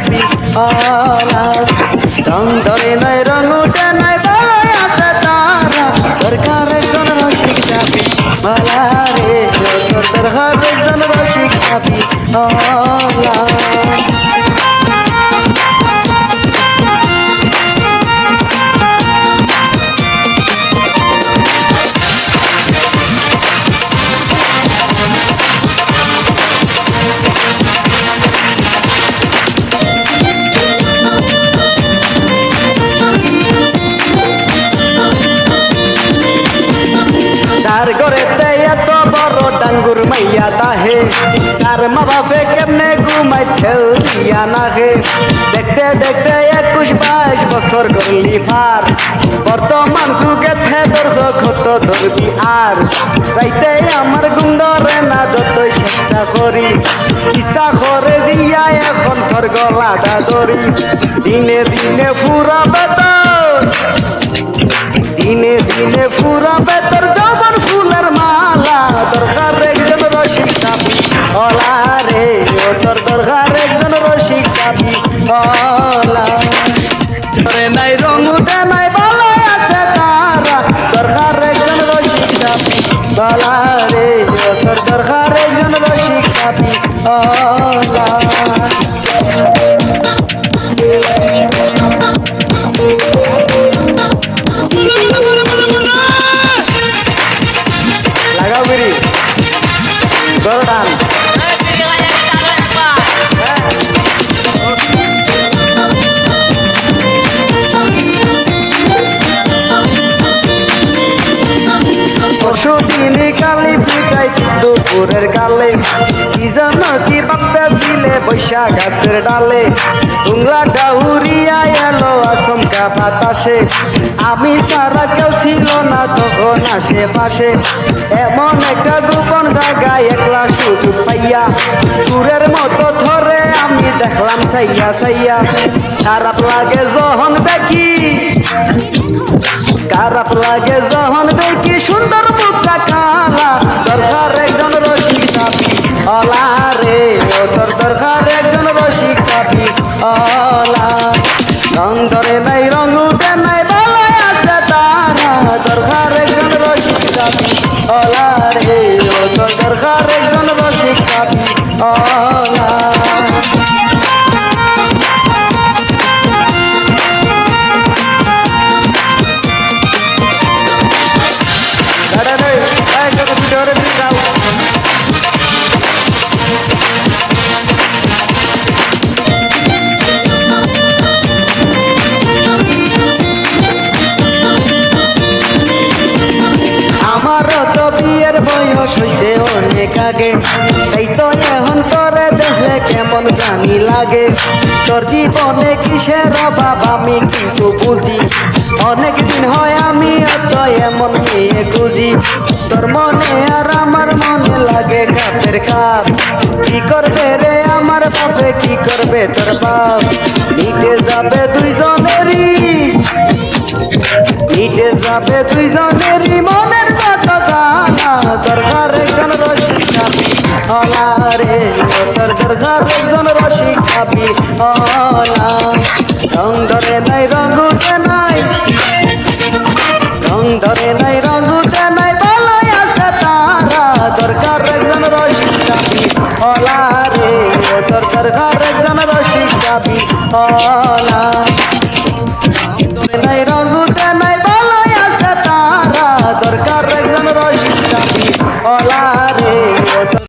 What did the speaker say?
গোলাপি আলা রং ধরে নয় রং উঠে নয় ভালো আসে তারা। দরকার একজন রসিক যাবি মালা রে দরকার একজন রসিক যাবি আলা যার ঘরেতে এত বড় ডাঙ্গুর মাইয়া তাহে। তার মা বাপে কেমনে ঘুমাই ঠেল দিয়া না হে দেখতে দেখতে একুশ বাইশ বছর করলি ফার বর্তমান যুগে থেদর কত ধরবি আর। রাইতে আমার গুন্ডরে না, যতই চেষ্টা করি। ইচ্ছা করে দিয়া এখন তোর গলাটা ধরি। দিনে দিনে ফুরা বেতন দিনে দিনে ফুরা বেতর হলা রে ও তোর দরকার একজন রসিক চাবি হলা তোরে নাই রং উঠে নাই ভালো আছে তারা দরকার একজন রসিক চাবি হলা রে ও তোর দরকার একজন রসিক চাবি হলা লাগাও দুপুরের গালে, কি যেন কি ভাবতেছিলে বৈশাখ গাছের ডালে। তোমরা ডাউরিয়া এলো আসমকা বাতাসে। আমি সারা কেউ ছিল না তখন আশেপাশে। এমন একটা গোপন জায়গায় একলা সুযোগ পাইয়া, সুরের মতো ধরে আমি দেখলাম সাইয়া সাইয়া খারাপ লাগে যখন দেখি, খারাপ লাগে যখন দেখি সুন্দর মুখটা রং ধরে নাই, রং উঠে নাই ভালো আছে তারা। দরকার একজন রসিক চাপি অলা রে ও দরকার একজন রসিক বিয়ের বয়স হইছে অনেক আগে। তাই তো এখন তোরে দেখলে কেমন জানি লাগে। তোর জীবনে কিসের অভাব আমি কিন্তু বুঝি। অনেক দিন হয় আমি অত এমন মেয়ে খুঁজি। তোর মনে আর আমার মনে লাগে কাপের কাপ কি করবে রে আমার বাপে, কি করবে তোর বাপ? মিটে যাবে দুইজনেরই, মিটে যাবে দুইজনেরই মনের যত জানা দরকার একজন রসিক চাবি হলা রে ও তোর দরকার একজন রসিক চাবি হলা রং ধরে নাই, রং উঠে নাই। রং ধরে নাই, রং উঠে নাই ভালো আছে তারা। দরকার একজন রসিক চাবি হলা রে ও তোর দরকার একজন রসিক চাবি হলা